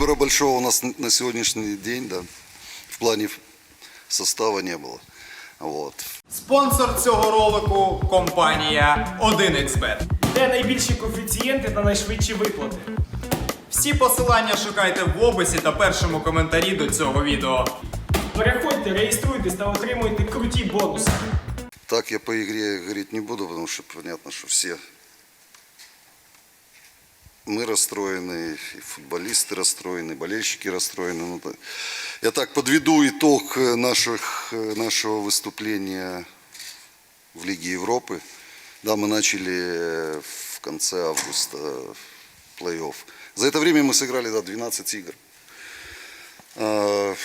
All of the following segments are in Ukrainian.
выбора большого у нас на сегодняшний день, да, в плане состава не было. Вот. Спонсор цього ролику компанія 1xBet. Де найбільші коефіцієнти та найшвидші виплати? Всі посилання шукайте в описі та першому коментарі до цього відео. Переходьте, реєструйтесь та отримуйте круті бонуси. Так я по игре говорить не буду, потому что понятно, что все мы расстроены, и футболисты расстроены, болельщики расстроены. Ну. Я так подведу итог э, наших, э, нашего выступления в Лиге Европы. Да, мы начали э, в конце августа плей-офф. За это время мы сыграли да, 12 игр. А,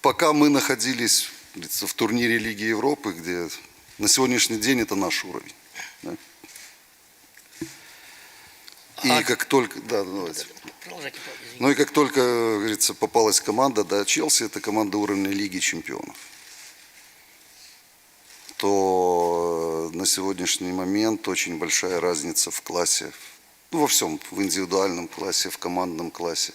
пока мы находились в турнире Лиги Европы, где на сегодняшний день это наш уровень. да. И как только, да, давайте. Продолжайте, извините. Ну и как только, говорится, попалась команда, да, Челси, это команда уровня Лиги Чемпионов, то э, на сегодняшний момент очень большая разница в классе, ну, во всем, в индивидуальном классе, в командном классе.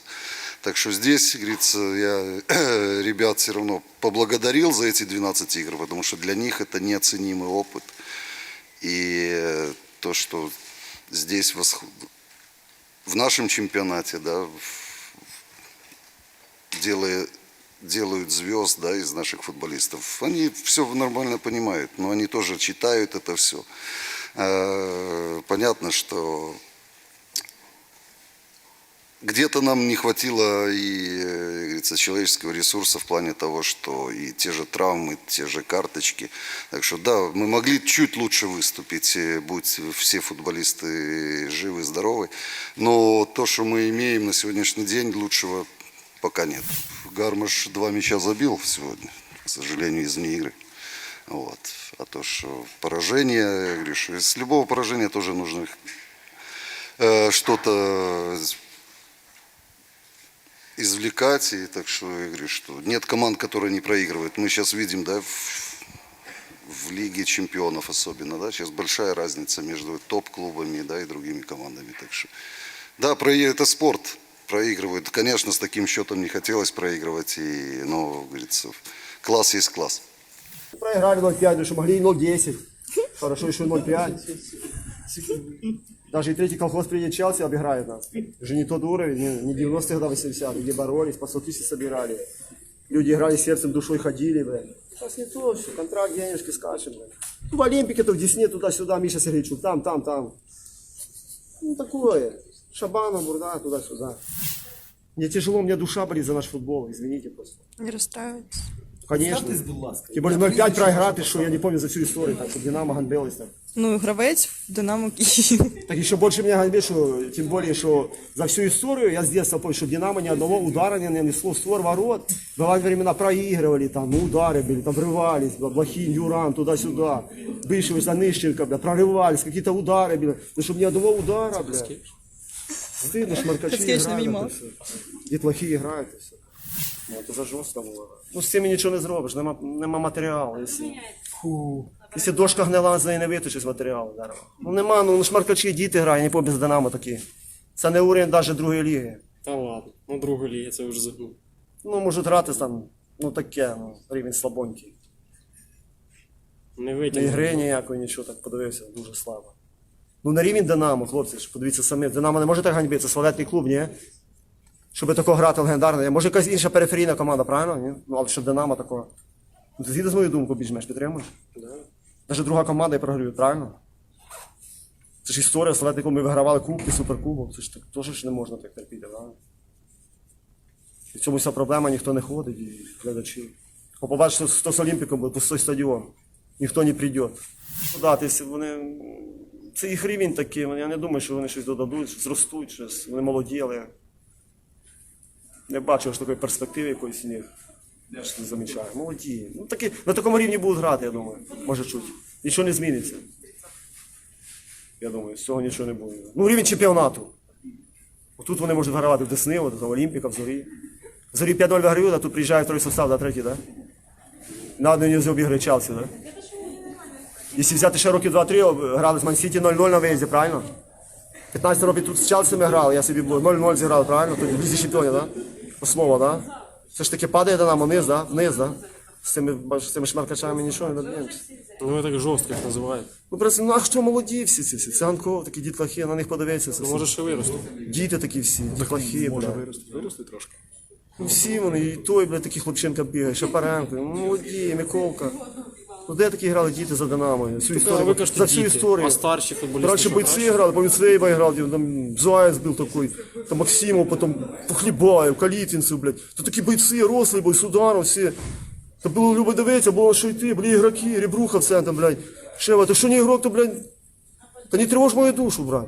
Так что здесь, говорится, я ребят все равно поблагодарил за эти 12 игр, потому что для них это неоценимый опыт. И э, то, что здесь восх- в нашем чемпионате, да, делая, делают звезд, да, из наших футболистов. Они все нормально понимают, но они тоже читают это все. Понятно, что где-то нам не хватило и, э, говорится, человеческого ресурса в плане того, что и те же травмы, те же карточки. Так что да, мы могли чуть лучше выступить, э, будь все футболисты живы, здоровы. Но то, что мы имеем на сегодняшний день, лучшего пока нет. Гармаш два мяча забил сегодня, к сожалению, из вне игры. Вот. А то, что поражение, я говорю, что из любого поражения тоже нужно э, что-то извлекать. И так что я говорю, что нет команд, которые не проигрывают. Мы сейчас видим, да, в, в Лиге чемпионов особенно, да, сейчас большая разница между топ-клубами, да, и другими командами. Так что, да, про- это спорт. Проигрывают. Конечно, с таким счетом не хотелось проигрывать, и, но, говорится, класс есть класс. Проиграли 0-5, ну что могли и 0-10. Хорошо, еще 0-5. Даже и третий колхоз приедет Челси, обыграет нас. Уже не тот уровень, не, не 90-х, года 80-х, где боролись, по 100 тысяч собирали. Люди играли сердцем, душой ходили, блин. Сейчас не то, все, контракт, денежки, скачем, блин. Ну, в Олимпике, то в Десне, туда-сюда, Миша Сергеевичук, там, там, там. Ну, такое. Шабана, Бурда, туда-сюда. Мне тяжело, мне душа болит за наш футбол, извините просто. Не розстраюйтесь. Конечно. Тем более 0-5 проиграти, що я не помню за всю історію, так, що Динамо ганбилось так. Ну, гравець в Динамо Київ. Так еще больше меня ганьбит, что, тем более, что за всю историю я с детства помню, что Динамо ни одного удара не нанесло в створ ворот. Бывали времена проигрывали, там, ну, удары были, там, врывались, бля, Блохин, Юран, туда-сюда. Бывший Заныщенко, бля, прорывались, какие-то удары, бля. Ну, чтобы ни одного удара, бля. Стыдно, шмаркачи Скетч на играют, минимал. это все. Дітлахи грають і все. Ну, це за жорстко було. Ну, з цим нічого не зробиш, нема, нема матеріалу. Якщо, фу. Якщо дошка гнила, з неї не виточиш матеріалу. дерева. Ну нема, ну шмаркачі, діти грають, не помню, з Динамо такі. Це не уровень навіть другої ліги. Та ладно, ну другу ліги це вже загнув. Ну, можуть грати там, ну таке, ну, рівень слабонький. Не Ні витягнув. гри ніякої, нічого, так подивився, дуже слабо. Ну на рівень Динамо, хлопці, ж подивіться самі. Динамо не може так ганьбити, це славетний клуб, ні? Щоб такого грати легендарне. Може якась інша периферійна команда, правильно? Ні? Ну, але щоб Динамо такого. Ну, ти згідно з моєю думкою більш-менш підтримуєш? Да. Навіть друга команда і програють, правильно? Це ж історія, славетний клуб, ми вигравали кубки, суперкубок, це ж так теж ж не можна так терпіти, правильно? І в цьому вся проблема, ніхто не ходить, і глядачі. Бо побачиш, що, з Олімпіком буде пустой стадіон. Ніхто не прийде. Ну, да, тобто вони... Це їх рівень такий, я не думаю, що вони щось додадуть, зростуть, щось, вони молоді, але не бачу аж такої перспективи якоїсь у них. Я ж не замічаю. Молоді. Ну, такі, на такому рівні будуть грати, я думаю. Може чуть. Нічого не зміниться. Я думаю, з цього нічого не буде. Ну, рівень чемпіонату. Отут вони можуть вигравати в Десни, от, там, Олімпіка, в Зорі. В Зорі 5-0 виграють, а тут приїжджає второй состав, да, третій, да? На одній не обіграє Челсі, да? Якщо взяти ще років 2-3, грали з Ман-Сіті 0-0 на виїзді, правильно? 15 років тут з Челсі ми грали, я собі було 0-0 зіграв, правильно? Тоді в Лізі Чемпіонів, да? Основа, да? Все ж таки падає Динамо вниз, да? Вниз, да? З цими, з цими шмаркачами нічого не доб'ємося. Ну ви так жорстко їх називаєте. Ну просто, ну а що молоді всі ці всі? Циганков, такі дітлахи, на них подивитися. Ну може ще виросте. Діти такі всі, дітлахи, бля. Виросте, виросте трошки. Ну всі вони, і той, бля, такий хлопчинка бігає, Шапаренко, ну молоді, Миколка. Ну де такі грали діти за Динамо? Всю а історію, ви кажете, за всю діти, історію. а старші футболісти що, бойцы краще? играли, помню, Цвейба играл, там Заяц был такой, там Максимов, потом Похлебаев, Калитинцев, блядь. То такі бойці, рослі були, Сударов, всі. То було любо дивитися, було що йти, були ігроки, Ребруха в центр, блядь. Шева, то що не ігрок, то, блядь, та не тривож мою душу, брат.